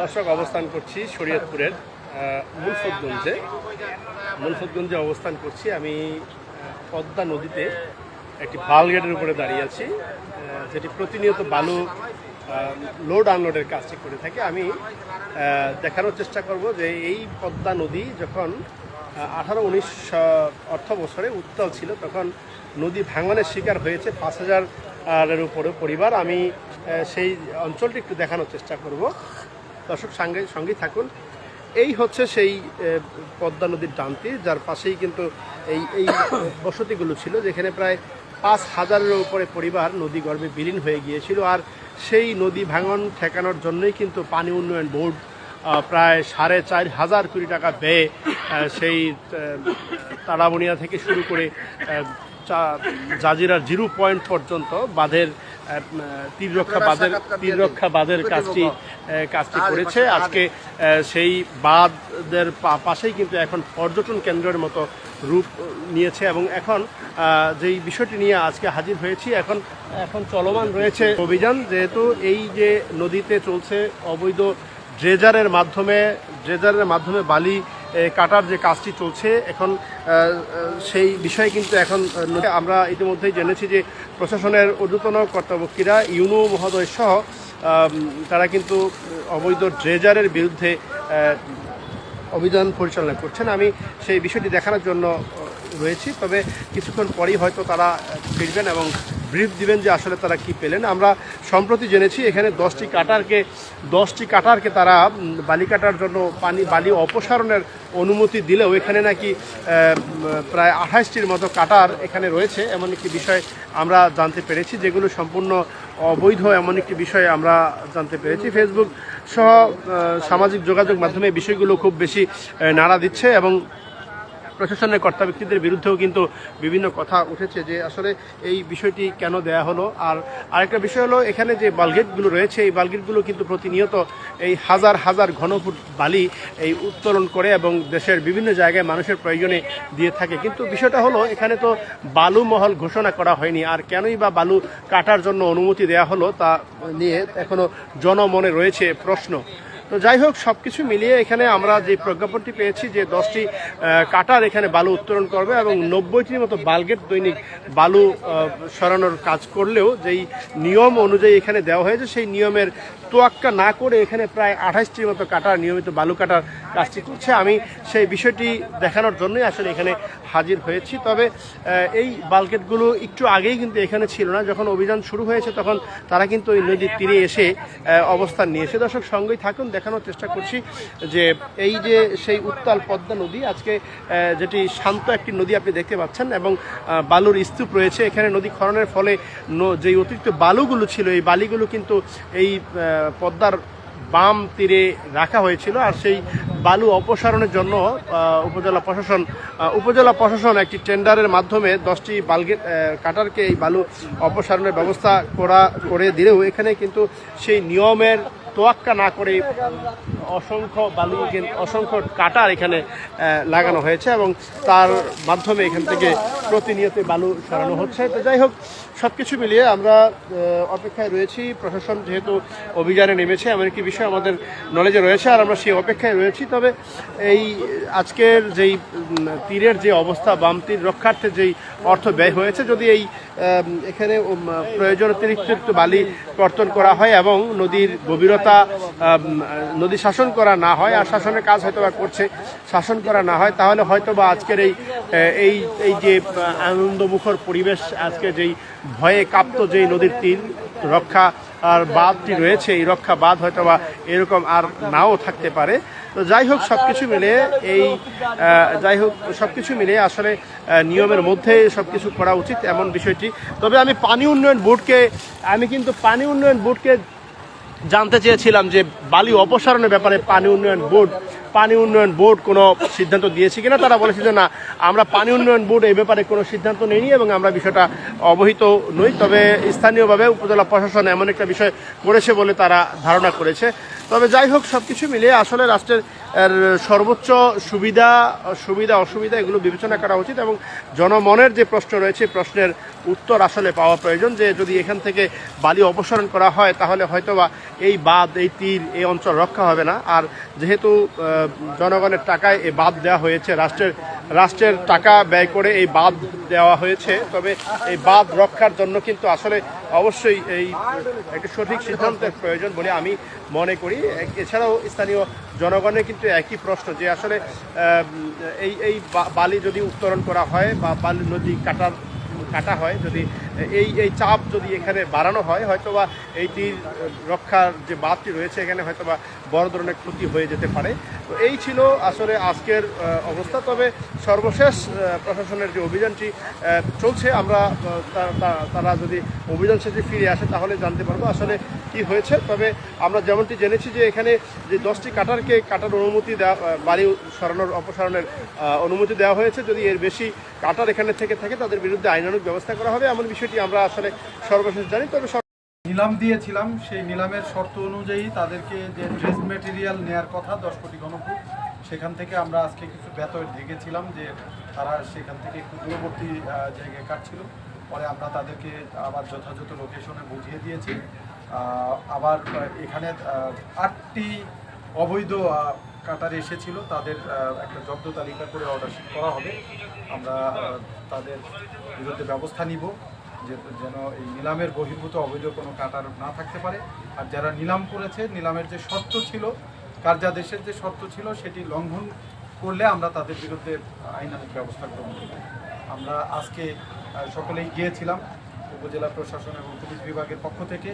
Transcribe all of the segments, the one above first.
দর্শক, অবস্থান করছি শরীয়তপুরের মুলফতগঞ্জে। মুলফতগঞ্জে অবস্থান করছি। আমি পদ্মা নদীতে একটি বাল গেটের উপরে দাঁড়িয়ে আছি যেটি প্রতিনিয়ত বালু লোড আনলোডের কাজটি করে থাকে। আমি দেখানোর চেষ্টা করব যে এই পদ্মা নদী যখন আঠারো উনিশ অর্থ বছরে উত্তাল ছিল, তখন নদী ভাঙনের শিকার হয়েছে পাঁচ হাজার এর উপরে পরিবার। আমি সেই অঞ্চলটি একটু দেখানোর চেষ্টা করব। দর্শক, সঙ্গে, সঙ্গেই থাকুন। এই হচ্ছে সেই পদ্মা নদীর ডানটি যার পাশেই কিন্তু এই এই বসতিগুলো ছিল, যেখানে প্রায় পাঁচ হাজারের উপরে পরিবার নদী গর্ভে বিলীন হয়ে গিয়েছিল। আর সেই নদী ভাঙন ঠেকানোর জন্যই কিন্তু পানি উন্নয়ন বোর্ড প্রায় সাড়ে চার হাজার কোটি টাকা ব্যয়ে সেই তারাবনিয়া থেকে শুরু করে জাজিরার জিরো পয়েন্ট পর্যন্ত বাঁধের আহ, তীর রক্ষা বাঁধের তীর রক্ষা বাঁধের কাজটি কাজটি করেছে। আজকে সেই বাঁধের পাশেই কিন্তু এখন পর্যটন কেন্দ্রের মতো রূপ নিয়েছে এবং এখন যেই বিষয়টি নিয়ে আজকে হাজির হয়েছি এখন এখন চলমান রয়েছে অভিযান। যেহেতু এই যে নদীতে চলছে অবৈধ ড্রেজারের মাধ্যমে ড্রেজারের মাধ্যমে বালি কাটার যে কাজটি চলছে, এখন সেই বিষয়ে কিন্তু এখন আমরা ইতিমধ্যেই জেনেছি যে প্রশাসনের ঊর্ধ্বতন কর্তব্যক্রীরা ইউনো মহোদয় সহ তারা কিন্তু অবৈধ ড্রেজারের বিরুদ্ধে অভিযান পরিচালনা করছেন। আমি সেই বিষয়টি দেখানোর জন্য রয়েছি। তবে কিছুক্ষণ পরেই হয়তো তারা ফিরবেন এবং ব্রিফ দিবেন যে আসলে তারা কি পেলেন। আমরা সম্প্রতি জেনেছি, এখানে দশটি কাটারকে দশটি কাটারকে তারা বালি কাটার জন্য পানি, বালি অপসারণের অনুমতি দিলেও এখানে নাকি প্রায় আঠাশটির মতো কাটার এখানে রয়েছে। এমন একটি বিষয় আমরা জানতে পেরেছি, যেগুলো সম্পূর্ণ অবৈধ, এমন একটি বিষয় আমরা জানতে পেরেছি। ফেসবুক সহ সামাজিক যোগাযোগ মাধ্যমে বিষয়গুলো খুব বেশি নাড়া দিচ্ছে এবং প্রশাসনের কর্তা ব্যক্তিদের বিরুদ্ধেও কিন্তু বিভিন্ন কথা উঠেছে যে আসলে এই বিষয়টি কেন দেয়া হলো। আর আরেকটা বিষয় হলো, এখানে যে বালগেটগুলো রয়েছে, এই বালগেটগুলো কিন্তু প্রতিনিয়ত এই হাজার হাজার ঘনফুট বালি এই উত্তোলন করে এবং দেশের বিভিন্ন জায়গায় মানুষের প্রয়োজনে দিয়ে থাকে। কিন্তু বিষয়টা হলো, এখানে তো বালু মহল ঘোষণা করা হয়নি। আর কেনই বা বালু কাটার জন্য অনুমতি দেয়া হলো তা নিয়ে এখনও জনমনে রয়েছে প্রশ্ন। তো যাই হোক সব কিছু মিলিয়ে এখানে আমরা যে প্রজ্ঞাপনটি পেয়েছি যে দশটি কাটার এখানে বালু উত্তোলন করবে এবং নব্বইটির মতো বালগেট দৈনিক বালু সরানোর কাজ করলেও যেই নিয়ম অনুযায়ী এখানে দেওয়া হয়েছে, সেই নিয়মের তোয়াক্কা না করে এখানে প্রায় আঠাশটির মতো কাটার নিয়মিত বালু কাটার কাজটি করছে। আমি সেই বিষয়টি দেখানোর জন্যই আসলে এখানে হাজির হয়েছি। তবে এই বালকেটগুলো একটু আগেই কিন্তু এখানে ছিল না। যখন অভিযান শুরু হয়েছে তখন তারা কিন্তু ওই নদীর তীরে এসে অবস্থান নিয়েছে। দর্শক, সঙ্গেই থাকুন, দেখানোর চেষ্টা করছি যে এই যে সেই উত্তাল পদ্মা নদী, আজকে যেটি শান্ত একটি নদী আপনি দেখতে পাচ্ছেন এবং বালুর স্তূপ রয়েছে। এখানে নদী খননের ফলে যেই অতিরিক্ত বালুগুলো ছিল, এই বালিগুলো কিন্তু এই পদ্মার বাম তীরে রাখা হয়েছিল। আর সেই বালু অপসারণের জন্য উপজেলা প্রশাসন উপজেলা প্রশাসন একটি টেন্ডারের মাধ্যমে দশটি বালগেট কাটারকে এই বালু অপসারণের ব্যবস্থা করা, করে দিলেও এখানে কিন্তু সেই নিয়মের তোয়াক্কা না করে অসংখ্য বালু, অসংখ্য কাটার এখানে লাগানো হয়েছে এবং তার মাধ্যমে এখান থেকে প্রতিনিয়ত বালু সরানো হচ্ছে। তো যাই হোক সব কিছু মিলিয়ে আমরা অপেক্ষায় রয়েছি। প্রশাসন যেহেতু অভিযানে নেমেছে এমন একটি বিষয় আমাদের নলেজে রয়েছে, আর আমরা সেই অপেক্ষায় রয়েছি। তবে এই আজকের যেই তীরের যে অবস্থা, বাম তীর রক্ষার্থে যেই অর্থ ব্যয় হয়েছে, যদি এই এখানে প্রয়োজন অতিরিক্ত বালি কর্তন করা হয় এবং নদীর গভীরতা নদী শাসন করা না হয়, আর শাসনের কাজ হয়তো বা করছে, শাসন করা না হয়, তাহলে হয়তো বা আজকের এই এই এই যে আনন্দমুখর পরিবেশ আজকে যেই ভয়ে কাঁপত যেই নদীর তীর, রক্ষা আর বাঁধটি রয়েছে, এই রক্ষা বাঁধ হয়তো বা এরকম আর নাও থাকতে পারে। তো যাই হোক সব কিছু মিলে এই যাই হোক সব কিছু মিলে আসলে নিয়মের মধ্যে সব কিছু করা উচিত এমন বিষয়টি। তবে আমি পানি উন্নয়ন বোর্ডকে, আমি কিন্তু পানি উন্নয়ন বোর্ডকে জানতে চেয়েছিলাম যে বালি অপসারণের ব্যাপারে পানি উন্নয়ন বোর্ড, পানি উন্নয়ন বোর্ড কোনো সিদ্ধান্ত দিয়েছে কিনা? তারা বলেছে যে না, আমরা পানি উন্নয়ন বোর্ড এই ব্যাপারে কোনো সিদ্ধান্ত নেইনি এবং আমরা বিষয়টা অবহিত নই। তবে স্থানীয়ভাবে উপজেলা প্রশাসন এমন একটা বিষয় করেছে বলে তারা ধারণা করেছে। তবে যাই হোক সব কিছু মিলিয়ে আসলে রাষ্ট্রের সর্বোচ্চ সুবিধা সুবিধা অসুবিধা এগুলো বিবেচনা করা উচিত এবং জনমনের যে প্রশ্ন রয়েছে প্রশ্নের উত্তর আসলে পাওয়া প্রয়োজন যে যদি এখান থেকে বালি অপসারণ করা হয়, তাহলে হয়তোবা এই বাঁধ, এই তীর এই অঞ্চল রক্ষা হবে না। আর যেহেতু জনগণের টাকায় এই বাঁধ দেওয়া হয়েছে, রাষ্ট্রের রাষ্ট্রের টাকা ব্যয় করে এই বাঁধ দেওয়া হয়েছে। তবে এই বাঁধ রক্ষার জন্য কিন্তু আসলে অবশ্যই এই একটি সঠিক সিদ্ধান্তের প্রয়োজন বলে আমি মনে করি। এছাড়াও স্থানীয় জনগণের কিন্তু একই প্রশ্ন যে আসলে এই এই বালি যদি উত্তোলন করা হয় বা বালি নদী কাটার, কাটা হয় যদি এই এই চাপ যদি এখানে বাড়ানো হয়, হয়তোবা এইটির রক্ষার যে বাঁধটি রয়েছে এখানে হয়তোবা বড় ধরনের ক্ষতি হয়ে যেতে পারে। তো এই ছিল আসলে আজকের অবস্থা। তবে সর্বশেষ প্রশাসনের যে অভিযানটি চলছে, আমরা তারা যদি অভিযান শেষে ফিরে আসে, তাহলে জানতে পারব আসলে কি হয়েছে। তবে আমরা যেমনটি জেনেছি যে এখানে যে দশটি কাটারকে কাটার অনুমতি দেওয়া বাড়ি সরানোর, অপসারণের অনুমতি দেওয়া হয়েছে। যদি এর বেশি কাটার এখানে থেকে থাকে, তাদের বিরুদ্ধে আইনানুগ ব্যবস্থা করা হবে, এমন বিষয়টি আমরা আসলে সর্বশেষ জানি, তবে নিলাম দিয়েছিলাম, সেই নিলামের শর্ত অনুযায়ী তাদেরকে যে ড্রেস মেটেরিয়াল নেয়ার কথা, দশ কোটি ঘনফুট সেখান থেকে আমরা আজকে কিছু বেতন ঢেকেছিলাম যে তারা সেখান থেকে একটু দূরবর্তী জায়গায় কাটছিল। পরে আমরা তাদেরকে আবার যথাযথ লোকেশনে বুঝিয়ে দিয়েছি। আবার এখানে আটটি অবৈধ কাটার এসেছিল। তাদের একটা জব্দ তালিকা করে অর্ডার করা হবে। আমরা তাদের বিরুদ্ধে ব্যবস্থা নিব। যেন এই নিলামের বহির্ভূত অবৈধ কোনো কাটার না থাকতে পারে। আর যারা নিলাম করেছে, নিলামের যে শর্ত ছিল, কার্যাদেশের যে শর্ত ছিল, সেটি লঙ্ঘন করলে আমরা তাদের বিরুদ্ধে আইনানুগ ব্যবস্থা গ্রহণ করব। আমরা আজকে সকলেই গিয়েছিলাম উপজেলা প্রশাসন এবং পুলিশ বিভাগের পক্ষ থেকে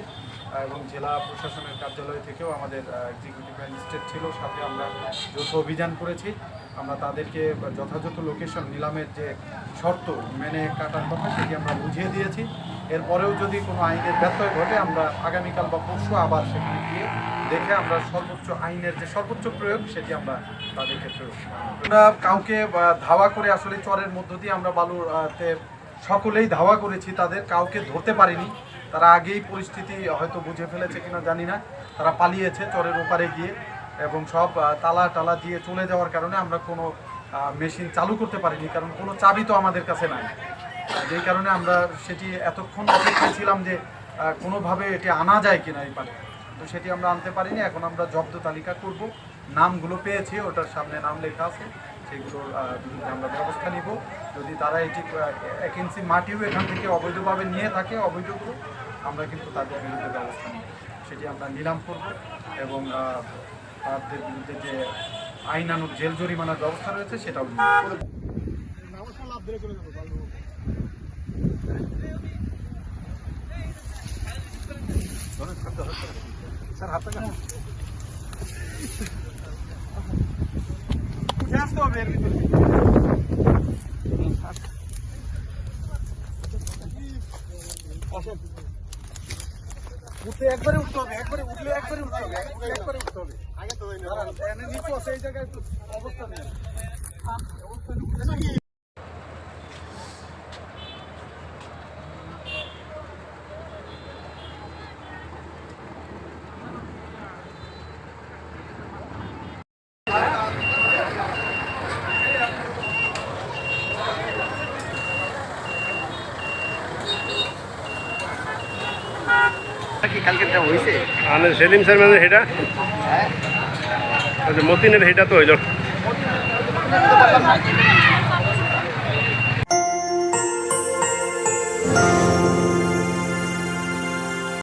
এবং জেলা প্রশাসনের কার্যালয় থেকেও আমাদের এক্সিকিউটিভ ম্যাজিস্ট্রেট ছিল, সাথে আমরা যৌথ অভিযান করেছি। আমরা তাদেরকে যথাযথ লোকেশন নিলামের যে শর্ত মেনে কাটার কথা সেটি আমরা বুঝিয়ে দিয়েছি। এরপরেও যদি কোনো আইনের ব্যত্যয় ঘটে, আমরা আগামীকাল বা পরশু আবার সেখানে গিয়ে দেখে আমরা সর্বোচ্চ আইনের যে সর্বোচ্চ প্রয়োগ, সেটি আমরা তাদের ক্ষেত্রে আমরা কাউকে ধাওয়া করে আসলে চরের মধ্য দিয়ে আমরা বালুর তে সকলেই ধাওয়া করেছি, তাদের কাউকে ধরতে পারিনি। তারা আগেই পরিস্থিতি হয়তো বুঝে ফেলেছে কিনা জানি না। তারা পালিয়েছে চরের ওপারে গিয়ে। এবং সব তালা টালা দিয়ে চলে যাওয়ার কারণে আমরা কোনো মেশিন চালু করতে পারিনি, কারণ কোনো চাবি তো আমাদের কাছে নাই। যেই কারণে আমরা সেটি এতক্ষণ অপেক্ষায় ছিলাম যে কোনোভাবে এটি আনা যায় কিনা এই পারে। তো সেটি আমরা আনতে পারিনি, এখন আমরা জব্দ তালিকা করব। নামগুলো পেয়েছি, ওটার সামনে নাম লেখা আছে, সেগুলোর বিরুদ্ধে আমরা ব্যবস্থা নিব। যদি তারা এটি এক ইঞ্চি মাটিও এখান থেকে অবৈধভাবে নিয়ে থাকে অবৈধগুলো আমরা কিন্তু তাদের বিরুদ্ধে ব্যবস্থা নিব। সেটি আমরা নিলাম করব এবং তাদের বিরুদ্ধে যে আইনানুগ জেল জরিমানার ব্যবস্থা রয়েছে, সেটাও নিব উঠতে একবারে উঠতে হবে, একবারে উঠলে একবারে উঠতে হবে, একবারে উঠতে হবে। আগে তো এনে নিচু আছে এই জায়গায় একটু অবস্থা নেই আনে সেলিম সালমানের হেটা ওই যে মতিনের হেটা তো হইল।